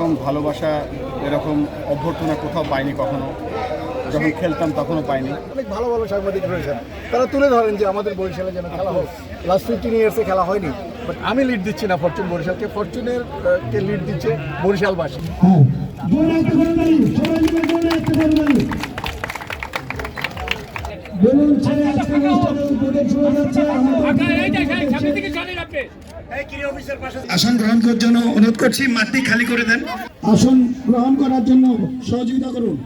এরকম ভালোবাসা এরকম অভ্যর্থনা কোথাও পাইনি কখনো যখন খেলতাম তখনও পাইনি অনেক ভালো ভালো সাংবাদিক রয়েছেন তারা তুলে ধরেন যে আমাদের বরিশালে যেন খেলা হোক লাস্ট ফিফটিন ইয়ার্সে খেলা হয়নি বাট আমি লিড দিচ্ছি না ফরচুন বরিশালকে ফরচুনের কে লিড দিচ্ছে বরিশালবাসী হ্যাঁ বেলুন ছেড়ে আজকে অনুষ্ঠানের উদ্বোধন শুরু হচ্ছে আমাদের আসন গ্রহণ করার জন্য অনুরোধ করছি মাটি খালি করে দেন। আসন গ্রহণ করার জন্য সহযোগিতা করুন।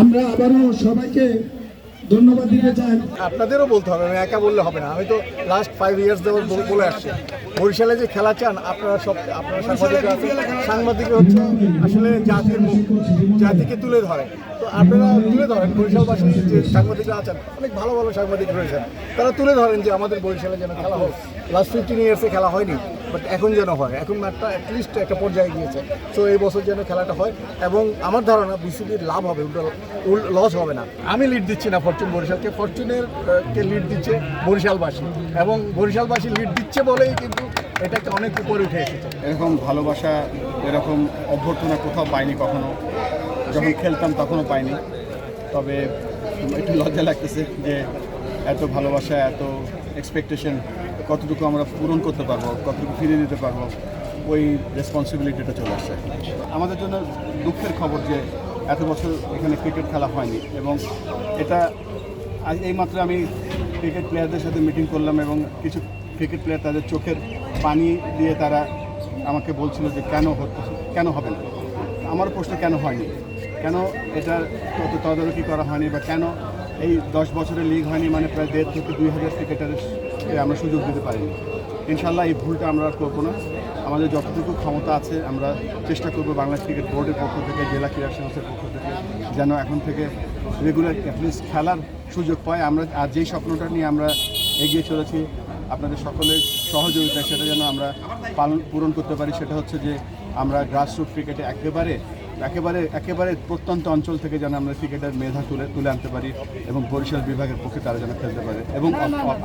আমরা আবারও সবাইকে ধন্যবাদ দিতে চাই। আপনাদেরও বলতে হবে আমি একা বললে হবে না। আমি তো লাস্ট ফাইভ ইয়ার্স ধরে বল- বলে আসছি। বরিশালে যে খেলা চান আপনারা সব আপনারা সাংবাদিকরা সাংবাদিক হচ্ছে আসলে জাতির মুখ জাতিকে তুলে ধরে। তো আপনারা তুলে ধরেন, বরিশালবাসী যে সাংবাদিকরা আছেন, অনেক ভালো ভালো সাংবাদিক রয়েছেন, তারা তুলে ধরেন যে আমাদের বরিশালে যেন খেলা হোক। লাস্ট ফিফটিন ইয়ার্সে খেলা হয়নি বাট এখন যেন হয়। এখন ম্যাচটা অ্যাটলিস্ট একটা পর্যায়ে গিয়েছে। সো এই বছর যেন খেলাটা হয়, এবং আমার ধারণা বিসিবির লাভ হবে, উল্টো লস হবে না। আমি লিড দিচ্ছি না ফরচুন বরিশালকে। ফরচুনের কে লিড দিচ্ছে? বরিশালবাসী। এবং বরিশালবাসী লিড দিচ্ছে বলেই কিন্তু এটাকে অনেক উপরে উঠে এসেছে। এরকম ভালোবাসা, এরকম অভ্যর্থনা কোথাও পাইনি কখনো। যখন খেলতাম তখনও পাইনি। তবে একটু লজ্জা লাগতেছে যে এত ভালোবাসা, এত এক্সপেকটেশন কতটুকু আমরা পূরণ করতে পারব, কতটুকু ফিরিয়ে দিতে পারব, ওই রেসপন্সিবিলিটিটা চলে আসছে। আমাদের জন্য দুঃখের খবর যে এত বছর এখানে ক্রিকেট খেলা হয়নি এবং এটা আজ এইমাত্র আমি ক্রিকেট প্লেয়ারদের সাথে মিটিং করলাম এবং কিছু ক্রিকেট প্লেয়ার তাদের চোখের পানি দিয়ে তারা আমাকে বলছিল যে কেন হচ্ছে, কেন হবে না? আমার প্রশ্ন কেন হয়নি? কেন এটা তত তদারকি করা হয়নি বা কেন এই দশ বছরের লিগ হয়নি? মানে প্রায় দেড় থেকে দুই হাজার ক্রিকেটারের আমরা সুযোগ দিতে পারিনি। ইনশাল্লাহ এই ভুলটা আমরা আর করব না। আমাদের যতটুকু ক্ষমতা আছে, আমরা চেষ্টা করব বাংলাদেশ ক্রিকেট বোর্ডের পক্ষ থেকে, জেলা ক্রীড়া সংস্থার পক্ষ থেকে, যেন এখন থেকে রেগুলার অ্যাটলিস্ট খেলার সুযোগ পায়। আমরা আর যেই স্বপ্নটা নিয়ে আমরা এগিয়ে চলেছি, আপনাদের সকলের সহযোগিতা সেটা যেন আমরা পালন, পূরণ করতে পারি, সেটা হচ্ছে যে আমরা গ্রাসরুট ক্রিকেটে একেবারে একেবারে একেবারে প্রত্যন্ত অঞ্চল থেকে যেন আমরা ক্রিকেটের মেধা তুলে তুলে আনতে পারি এবং বরিশাল বিভাগের পক্ষে তারা যেন খেলতে পারে এবং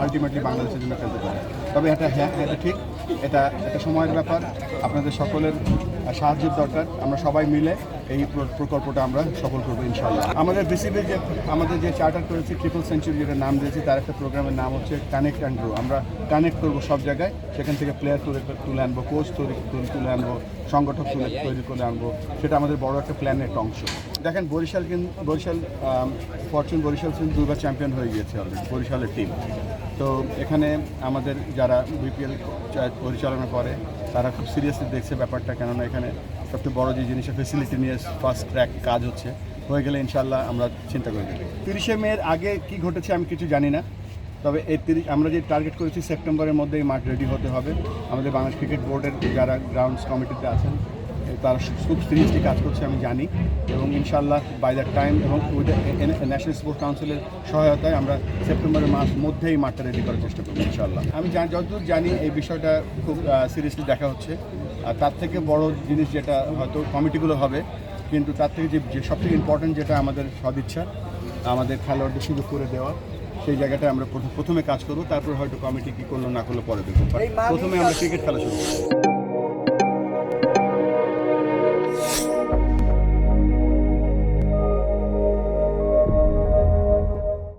আলটিমেটলি বাংলাদেশের জন্য খেলতে পারে। তবে এটা হ্যাঁ এটা ঠিক এটা একটা সময়ের ব্যাপার। আপনাদের সকলের সাহায্যের দরকার। আমরা সবাই মিলে এই প্রকল্পটা আমরা সফল করব ইনশাল্লাহ আমাদের বিসিবির যে, আমাদের যে চার্টার করেছি ট্রিপল সেঞ্চুরি যেটা নাম দিয়েছি, তার একটা প্রোগ্রামের নাম হচ্ছে কানেক্ট অ্যান্ড গ্রো আমরা কানেক্ট করব সব জায়গায়। সেখান থেকে প্লেয়ার তুলে তুলে আনব কোচ তৈরি তুলে- আনব, সংগঠক তুলে, তৈরি করে আনব। সেটা আমাদের বড় একটা প্ল্যানের একটা অংশ। দেখেন বরিশাল কিন্তু বরিশাল ফরচুন বরিশাল কিন্তু দুবার চ্যাম্পিয়ন হয়ে গিয়েছে অলরেডি বরিশালের টিম তো এখানে আমাদের যারা বিপিএল পরিচালনা করে তারা খুব সিরিয়াসলি দেখছে ব্যাপারটা, কেননা এখানে সবচেয়ে বড় যে জিনিসের ফেসিলিটি নিয়ে ফার্স্ট ট্র্যাক কাজ হচ্ছে, হয়ে গেলে ইনশাল্লাহ আমরা চিন্তা করে দেবো তিরিশে মেয়ের আগে কি ঘটেছে আমি কিছু জানি না, তবে এই তিরিশ, আমরা যে টার্গেট করেছি সেপ্টেম্বরের মধ্যে এই মাঠ রেডি হতে হবে। আমাদের বাংলাদেশ ক্রিকেট বোর্ডের যারা গ্রাউন্ডস কমিটিতে আছেন তারা খুব সিরিয়াসলি কাজ করছে আমি জানি এবং ইনশাল্লাহ বাই দ্য টাইম এবং ন্যাশনাল স্পোর্টস কাউন্সিলের সহায়তায় আমরা সেপ্টেম্বরের মাস মধ্যেই মাঠটা রেডি করার চেষ্টা করব ইনশাল্লাহ আমি যতদূর জানি এই বিষয়টা খুব সিরিয়াসলি দেখা হচ্ছে। আর তার থেকে বড় জিনিস যেটা হয়তো কমিটিগুলো হবে কিন্তু তার থেকে যে যে সবথেকে ইম্পর্টেন্ট যেটা আমাদের সদিচ্ছা আমাদের খেলোয়াড়দের সুযোগ করে দেওয়া সেই জায়গাটা আমরা প্রথম- প্রথমে কাজ করব তারপর হয়তো কমিটি কী করল না করল পরে দেখব। প্রথমে আমরা ক্রিকেট খেলা শুরু করব।